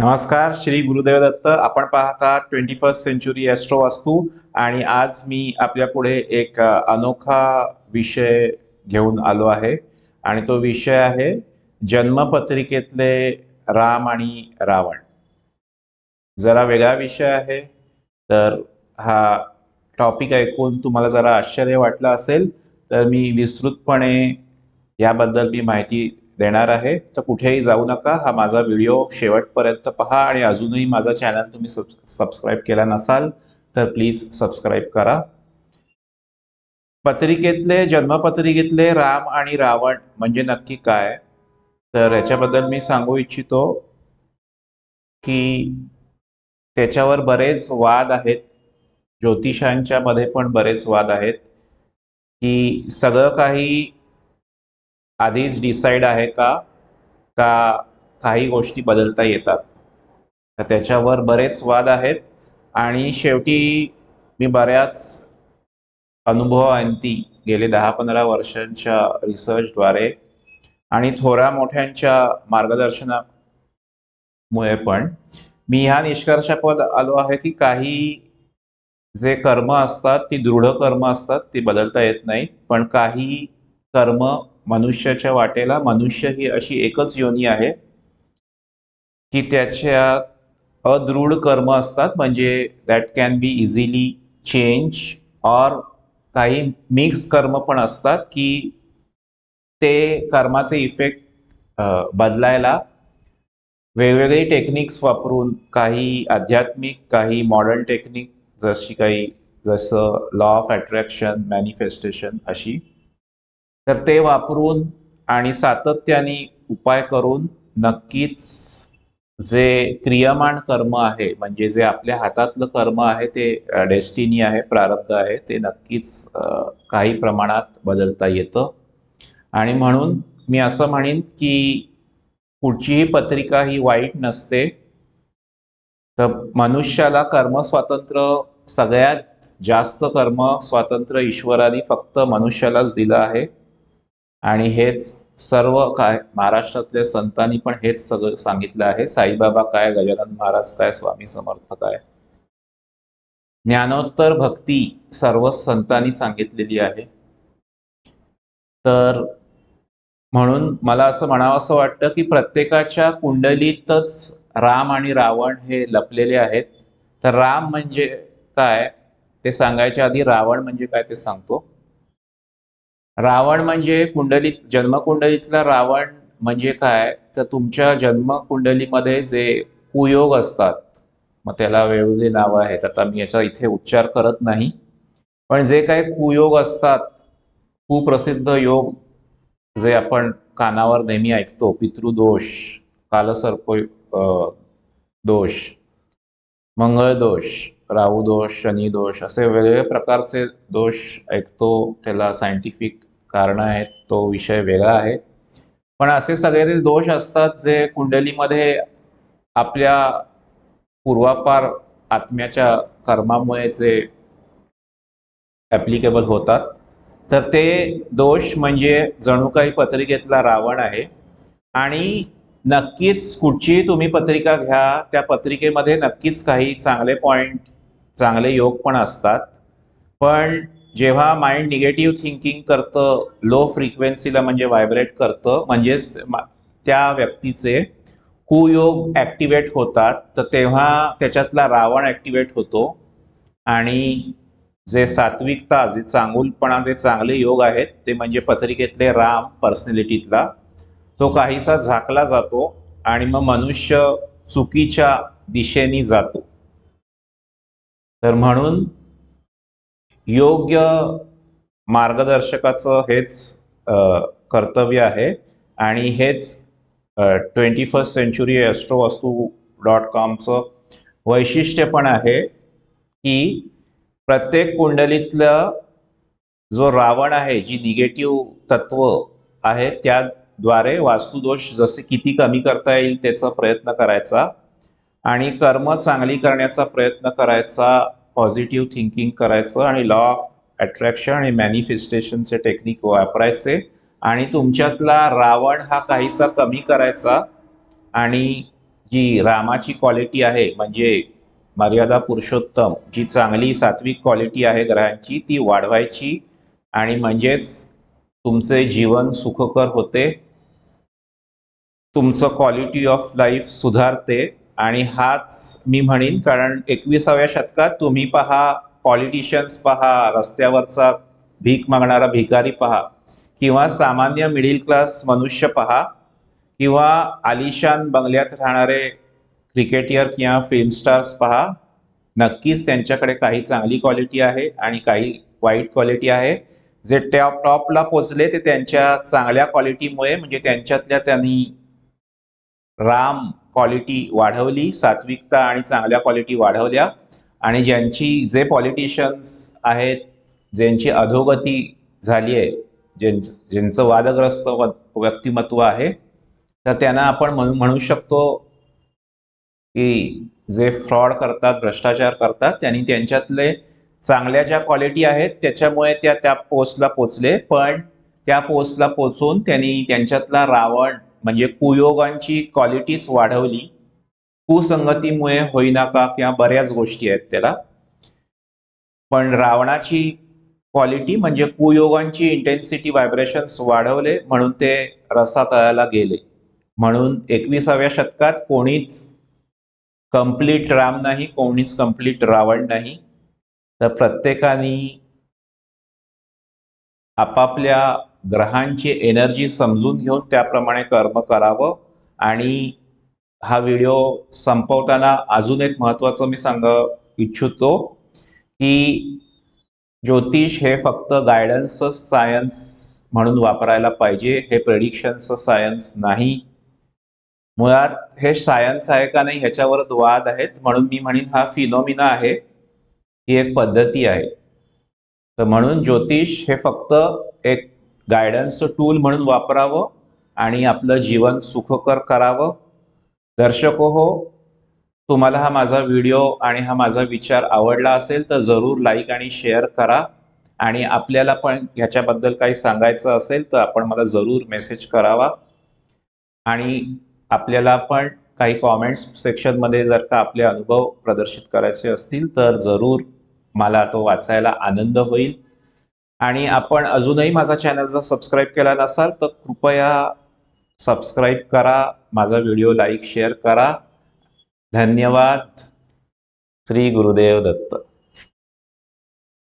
नमस्कार श्री गुरुदेव दत्त. आपण पाहता ट्वेंटी फर्स्ट सेंचुरी ॲस्ट्रो वास्तू आणि आज मी आपल्या पुढे एक अनोखा विषय घेऊन आलो आहे. आणि तो विषय आहे जन्मपत्रिकेतले राम आणि रावण. जरा वेगळा विषय आहे तर हा टॉपिक ऐकून तुम्हाला जरा आश्चर्य वाटलं असेल तर मी विस्तृतपणे याबद्दल मी माहिती देणार आहे तर कुठेही जाऊ नका. हा माझा व्हिडिओ शेवटपर्यंत पहा आणि अजूनही माझा चॅनल तुम्ही सब सबस्क्राईब केला नसाल तर प्लीज सबस्क्राईब करा. पत्रिकेतले जन्मपत्रिकेतले राम आणि रावण म्हणजे नक्की काय? तर याच्याबद्दल मी सांगू इच्छितो की त्याच्यावर बरेच वाद आहेत. ज्योतिषांच्या मध्ये पण बरेच वाद आहेत. की सगळं काही आधीच डिसाईड आहे का? का काही गोष्टी बदलता येतात? तर त्याच्यावर बरेच वाद आहेत आणि शेवटी मी बऱ्याच अनुभवांती गेले दहा पंधरा वर्षांच्या रिसर्चद्वारे आणि थोड्या मोठ्यांच्या मार्गदर्शनामुळे पण मी ह्या निष्कर्षापद आलो आहे की काही जे कर्म असतात ती दृढ कर्म असतात ती बदलता येत नाहीत. पण काही कर्म मनुष्याच्या वाटेला मनुष्य ही अशी एकच योनी आहे की त्याच्या अदृढ कर्म असतात म्हणजे that can be easily change or काही मिक्स कर्म पण असतात की ते कर्माचे इफेक्ट बदलायला वेगवेगळी टेक्निक्स वापरून काही आध्यात्मिक काही मॉडर्न टेक्निक जशी काही जसं लॉ ऑफ अट्रॅक्शन मॅनिफेस्टेशन अशी तर ते वापरून आणि सातत्याने उपाय करून नक्कीच जे क्रियमाण कर्म आहे म्हणजे जे आपल्या हातातलं कर्म आहे ते डेस्टिनी आहे प्रारब्ध आहे ते नक्कीच काही प्रमाणात बदलता येतं. आणि म्हणून मी असं म्हणेन की कुठचीही पत्रिका ही वाईट नसते. तर मनुष्याला कर्म स्वातंत्र्य सगळ्यात जास्त कर्म स्वातंत्र्य ईश्वराने फक्त मनुष्यालाच दिलं आहे. आणि हेच सर्व काय महाराष्ट्रातल्या संतांनी पण हेच सगळं सांगितलं आहे. साईबाबा काय गजानन महाराज काय स्वामी समर्थ काय? ज्ञानोत्तर भक्ती सर्व संतांनी सांगितलेली आहे. तर म्हणून मला असं म्हणावं असं वाटतं की प्रत्येकाच्या कुंडलीतच राम आणि रावण हे लपलेले आहेत. तर राम म्हणजे काय? ते सांगायच्या आधी रावण म्हणजे काय ते सांगतो. रावण म्हणजे कुंडलीत जन्मकुंडलीतला रावण म्हणजे काय? तर तुमच्या जन्मकुंडलीमध्ये जे कुयोग असतात मग त्याला वेगवेगळी नावं आहेत. आता मी याचा इथे उच्चार करत नाही. पण जे काही कुयोग असतात कुप्रसिद्ध योग जे आपण कानावर नेहमी ऐकतो पितृदोष कालसर्प दोष मंगळ दोष राहू दोष शनी दोष असे वेगवेगळ्या प्रकारचे दोष ऐकतो त्याला सायंटिफिक कारणं आहेत तो विषय वेगळा आहे. पण असे सगळे दोष असतात जे कुंडलीमध्ये आपल्या पूर्वापार आत्म्याच्या कर्मामुळे जे ॲप्लिकेबल होतात. तर ते दोष म्हणजे जणू काही पत्रिकेतला रावण आहे. आणि नक्कीच कुठचीही तुम्ही पत्रिका घ्या त्या पत्रिकेमध्ये नक्कीच काही चांगले पॉईंट चांगले योग पण असतात. पण जेव्हा माइंड निगेटिव्ह थिंकिंग करतं लो फ्रिक्वेन्सीला म्हणजे व्हायब्रेट करतं म्हणजेच त्या व्यक्तीचे कुयोग ॲक्टिवेट होतात तर तेव्हा त्याच्यातला रावण ॲक्टिवेट होतो. आणि जे सात्विकता जे चांगुलपणा जे चांगले योग आहेत ते म्हणजे पत्रिकेतले राम पर्सनॅलिटीतला तो काहीसा झाकला जातो आणि मग मनुष्य चुकीच्या दिशेने जातो. तर म्हणून योग्य मार्गदर्शकाचं हेच कर्तव्य आहे. आणि हेच twenty first century Astrovastu dot कॉमचं वैशिष्ट्य पण आहे की प्रत्येक कुंडलीतलं जो रावण आहे जी निगेटिव्ह तत्व आहे त्याद्वारे वास्तुदोष जसे किती कमी करता येईल त्याचा प्रयत्न करायचा. आणि कर्म चांगली करण्याचा प्रयत्न करायचा पॉझिटिव्ह थिंकिंग करायचं आणि लॉ ऑफ अट्रॅक्शन आणि मॅनिफेस्टेशनचे टेक्निक वापरायचे. आणि तुमच्यातला रावण हा काहीसा कमी करायचा. आणि जी रामाची क्वालिटी आहे म्हणजे मर्यादा पुरुषोत्तम जी चांगली सात्विक क्वालिटी आहे ग्रहांची ती वाढवायची. आणि म्हणजेच तुमचे जीवन सुखकर होते. तुमचं क्वालिटी ऑफ लाईफ सुधारते. आणि हाच मी म्हणेन कारण एकविसाव्या शतकात तुम्ही पहा पॉलिटिशियन्स पहा रस्त्यावरचा भीक मागणारा भिकारी पहा किंवा सामान्य मिडल क्लास मनुष्य पहा किंवा आलिशान बंगल्यात राहणारे क्रिकेटियर किंवा फिल्म स्टार्स पहा नक्कीच त्यांच्याकडे काही चांगली क्वालिटी आहे आणि काही वाईट क्वालिटी आहे. जे टॉप टॉपला पोचले ते त्यांच्या चांगल्या क्वालिटीमुळे म्हणजे त्यांच्यातल्या त्यांनी राम क्वालिटी वाढवली सात्विकता आणि चांगल्या क्वालिटी वाढवल्या. आणि ज्यांची जे पॉलिटिशियन्स आहेत ज्यांची अधोगती झाली आहे ज्यां ज्यांचं वादग्रस्त व- व्यक्तिमत्व आहे तर त्यांना आपण म्हणू म्हणू शकतो की जे फ्रॉड करतात भ्रष्टाचार करतात त्यांनी त्यांच्यातले चांगल्या ज्या क्वालिटी आहेत त्याच्यामुळे त्या त्या पोस्टला पोचले. पण त्या पोस्टला पोचून त्यांनी त्यांच्यातला रावण म्हणजे कुयोगांची क्वालिटीच वाढवली कुसंगतीमुळे होईना का किंवा बऱ्याच गोष्टी आहेत त्याला. पण रावणाची क्वालिटी म्हणजे कुयोगांची इंटेन्सिटी व्हायब्रेशन्स वाढवले म्हणून ते रसातळाला गेले. म्हणून एकविसाव्या शतकात कोणीच कंप्लीट राम नाही कोणीच कंप्लीट रावण नाही. तर प्रत्येकाने आपापल्या ग्रहांची एनर्जी समजून घेऊन त्याप्रमाणे कर्म करावं. आणि हा व्हिडिओ संपवताना अजून एक महत्त्वाचं मी सांग इच्छितो की ज्योतिष हे फक्त गायडन्सच सायन्स म्हणून वापरायला पाहिजे. हे प्रेडिक्शनचं सायन्स नाही. मुळात हे सायन्स आहे का नाही ह्याच्यावर वाद आहेत. म्हणून मी म्हणेन हा फिनोमिना आहे ही एक पद्धती आहे. तर म्हणून ज्योतिष हे फक्त एक गायडन्सचं टूल म्हणून वापरावं आणि आपलं जीवन सुखकर करावं. दर्शको हो तुम्हाला हा माझा व्हिडिओ आणि हा माझा विचार आवडला असेल तर जरूर लाईक आणि शेअर करा. आणि आपल्याला पण ह्याच्याबद्दल काही सांगायचं असेल तर आपण मला जरूर मेसेज करावा. आणि आपल्याला पण काही कॉमेंट्स सेक्शनमध्ये जर का आपले अनुभव प्रदर्शित करायचे असतील तर जरूर मला तो वाचायला आनंद होईल. आणि आपण अजूनही माझा चॅनल जर सबस्क्राईब केला नसाल तर कृपया सबस्क्राईब करा माझा व्हिडिओ लाईक शेअर करा. धन्यवाद. श्री गुरुदेव दत्त.